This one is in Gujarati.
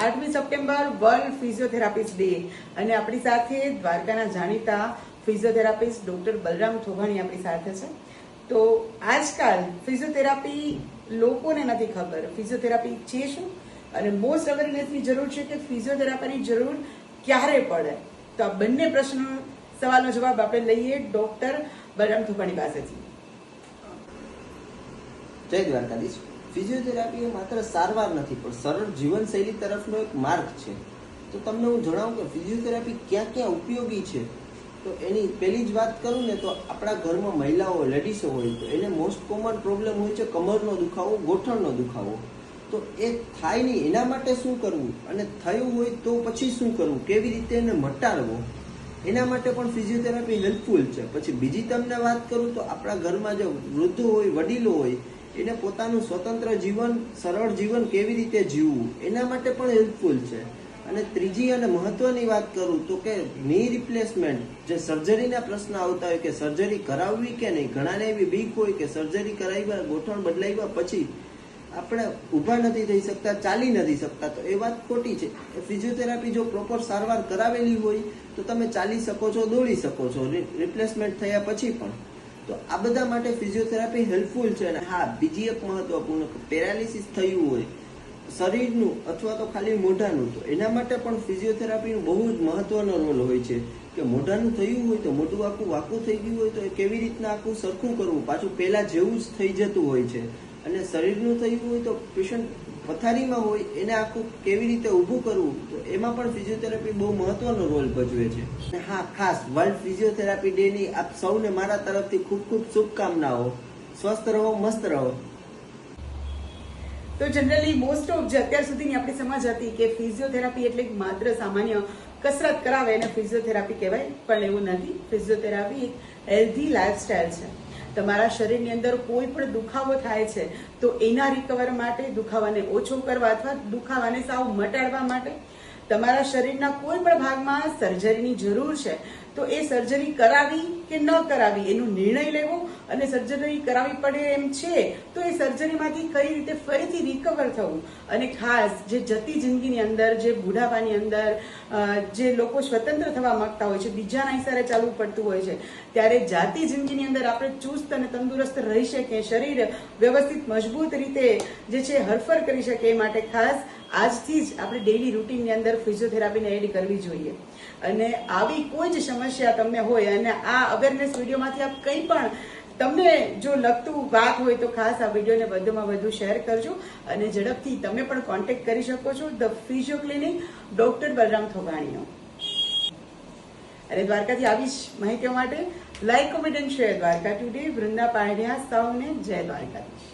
આઠમી સપ્ટેમ્બર વર્લ્ડ ફિઝિયોથેરાપિસ્ટ ડે અને આપણી સાથે દ્વારકાના જાણીતા ફિઝિયોથેરાપિસ્ટ ડોક્ટર બલરામ થોભાણી આપણી સાથે છે. તો આજકાલ ફિઝિયોથેરાપી લોકોને નથી ખબર. ફિઝિયોથેરાપી છે શું? અને મોસ્ટ અવેરનેસની જરૂર છે કે ફિઝિયોથેરાપીની જરૂર ક્યારે પડે? તો આ બંને પ્રશ્નો સવાલનો જવાબ આપણે લઈએ ડોક્ટર બલરામ થોભાણી પાસેથી. જય દ્વારકાધીશ. ફિઝિયોથેરાપી એ માત્ર સારવાર નથી, પણ સરળ જીવનશૈલી તરફનો એક માર્ગ છે. તો તમને હું જણાવું કે ફિઝિયોથેરાપી ક્યાં ક્યાં ઉપયોગી છે? તો એની પહેલી જ વાત કરું ને તો આપણા ઘરમાં મહિલાઓ લેડીઝો હોય તો એને મોસ્ટ કોમન પ્રોબ્લેમ હોય છે કમરનો દુખાવો, ગોઠણનો દુખાવો. તો એ થાય નહીં, એના માટે શું કરવું? અને થયું હોય તો પછી શું કરવું? કેવી રીતે એને મટાડવો? એના માટે પણ ફિઝિયોથેરાપી હેલ્પફુલ છે. પછી બીજી તમને વાત કરું તો આપણા ઘરમાં જે વૃદ્ધો હોય, વડીલો હોય એને પોતાનું સ્વતંત્ર જીવન, સરળ જીવન કેવી રીતે જીવવું? એના માટે પણ હેલ્પફુલ છે. અને ત્રીજી અને મહત્વની વાત કરું તો કે ની રિપ્લેસમેન્ટ જે સર્જરીના પ્રશ્ન આવતા હોય કે સર્જરી કરાવવી કે નહીં? ઘણાને એવી બીક હોય કે સર્જરી કરાવ્યા ગોઠણ બદલાવ્યા પછી આપણે ઊભા નથી થઈ શકતા, ચાલી નથી શકતા. તો એ વાત ખોટી છે. ફિઝિયોથેરાપી જો પ્રોપર સારવાર કરાવેલી હોય, તો તમે ચાલી શકો છો, દોડી શકો છો. રિપ્લેસમેન્ટ થયા પછી પણ. તો આ બધા માટે ફિઝિયોથેરાપી હેલ્પફુલ છે અને હા, બીજી એક મહત્વપૂર્ણ પેરાલિસિસ થયું હોય, શરીરનું અથવા તો ખાલી મોઢાનું, તો એના માટે પણ ફિઝિયોથેરાપીનું બહુ જ મહત્વનો રોલ હોય છે. કે મોઢાનું થયું હોય તો મોઢું આખું વાકું થઈ ગયું હોય તો એ કેવી રીતના આખું સરખું કરવું? પાછું પહેલાં જેવું જ થઈ જતું હોય છે. અને શરીરનું થયું હોય તો પેશન્ટ પથારીમાં હોય, એને આખું કેવી રીતે ઊભું કરવું, તો એમાં પણ ફિઝિયોથેરાપી બહુ મહત્વનો રોલ ભજવે છે. હા, ખાસ વર્લ્ડ ફિઝિયોથેરાપી ડે ની આપ સૌને મારા તરફથી ખૂબ ખૂબ શુભકામનાઓ. સ્વસ્થ રહો, મસ્ત રહો. તો જનરલી મોસ્ટ ઓફ જે અત્યાર સુધીની આપણી સમજ હતી કે ફિઝિયોથેરાપી એટલે માત્ર સામાન્ય કસરત કરાવે એને ફિઝિયોથેરાપી કહેવાય, પણ એવું નથી. ફિઝિયોથેરાપી એક હેલ્ધી લાઈફસ્ટાઈલ છે. તમારા શરીરની અંદર કોઈ પણ દુખાવો થાય છે, તો એના રિકવર માટે દુખાવાને ઓછો કરવા અથવા દુખાવાને સાવ મટાડવા માટે તમારા શરીરના કોઈ પણ ભાગમાં સર્જરીની જરૂર છે. તો એ સર્જરી કરાવી કે ન કરાવી એનો નિર્ણય લેવો અને સર્જરી કરાવી પડે એમ છે, તો એ સર્જરીમાંથી કઈ રીતે ફરીથી રિકવર થવું? અને ખાસ જે જતી જિંદગીની અંદર, જે બુઢાપાની અંદર જે લોકો સ્વતંત્ર થવા માંગતા હોય છે, બીજાના હિસારે ચાલવું પડતું હોય છે, ત્યારે જાતિ જિંદગીની અંદર આપણે ચુસ્ત અને તંદુરસ્ત રહી શકીએ, શરીર વ્યવસ્થિત, મજબૂત રીતે જે છે હરફર કરી શકે એ માટે ખાસ આજથી જ આપણે ડેઈલી રૂટીનની અંદર ફિઝિયોથેરાપીને એડ કરવી જોઈએ. અને આવી કોઈ જ સમસ્યા તમને હોય અને આ અવેરનેસ વિડીયોમાંથી આપ કંઈ પણ તમને જો લગતું વાત હોય તો ખાસ આ વિડીયોને વધુમાં વધુ શેર કરજો અને ઝડપથી તમે પણ કોન્ટેક્ટ કરી શકો છો the physio clinic doctor Balram થોગાણીનો. અને દ્વારકાથી આવી જ માહિતીઓ માટે. Like comment and share Dwarka today Vrinda Padhya સૌને જય દ્વારકાધીશ.